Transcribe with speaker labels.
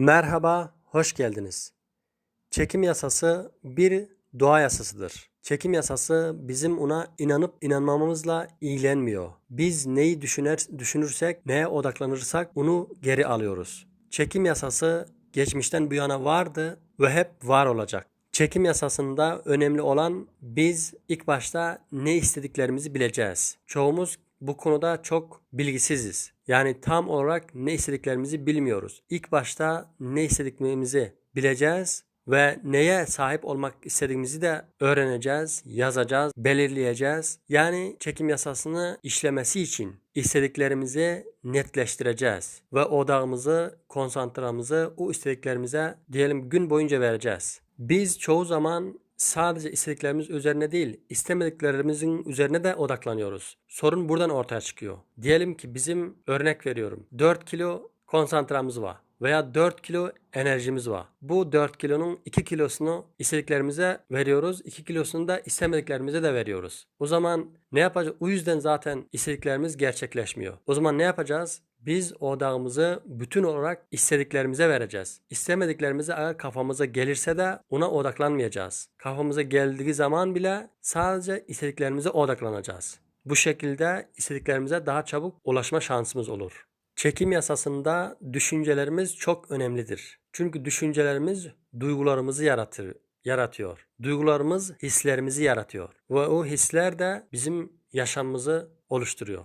Speaker 1: Merhaba, hoş geldiniz. Çekim yasası bir doğa yasasıdır. Çekim yasası bizim ona inanıp inanmamamızla ilgilenmiyor. Biz neyi düşünür, düşünürsek, neye odaklanırsak onu geri alıyoruz. Çekim yasası geçmişten bu yana vardı ve hep var olacak. Çekim yasasında önemli olan biz ilk başta ne istediklerimizi bileceğiz. Çoğumuz bu konuda çok bilgisiziz. Yani tam olarak ne istediklerimizi bilmiyoruz. İlk başta ne istediklerimizi bileceğiz ve neye sahip olmak istediğimizi de öğreneceğiz, yazacağız, belirleyeceğiz. Yani çekim yasasını işlemesi için istediklerimizi netleştireceğiz ve odağımızı, konsantramızı o istediklerimize diyelim gün boyunca vereceğiz. Biz çoğu zaman sadece istediklerimiz üzerine değil, istemediklerimizin üzerine de odaklanıyoruz. Sorun buradan ortaya çıkıyor. Diyelim ki bizim örnek veriyorum 4 kilo konsantramız var veya 4 kilo enerjimiz var. Bu 4 kilonun 2 kilosunu istediklerimize veriyoruz. 2 kilosunu da istemediklerimize de veriyoruz. O zaman ne yapacağız? O yüzden zaten istediklerimiz gerçekleşmiyor. O zaman ne yapacağız? Biz odağımızı bütün olarak istediklerimize vereceğiz. İstemediklerimize eğer kafamıza gelirse de ona odaklanmayacağız. Kafamıza geldiği zaman bile sadece istediklerimize odaklanacağız. Bu şekilde istediklerimize daha çabuk ulaşma şansımız olur. Çekim yasasında düşüncelerimiz çok önemlidir. Çünkü düşüncelerimiz duygularımızı yaratır, yaratıyor. Duygularımız hislerimizi yaratıyor. Ve o hisler de bizim yaşamımızı oluşturuyor.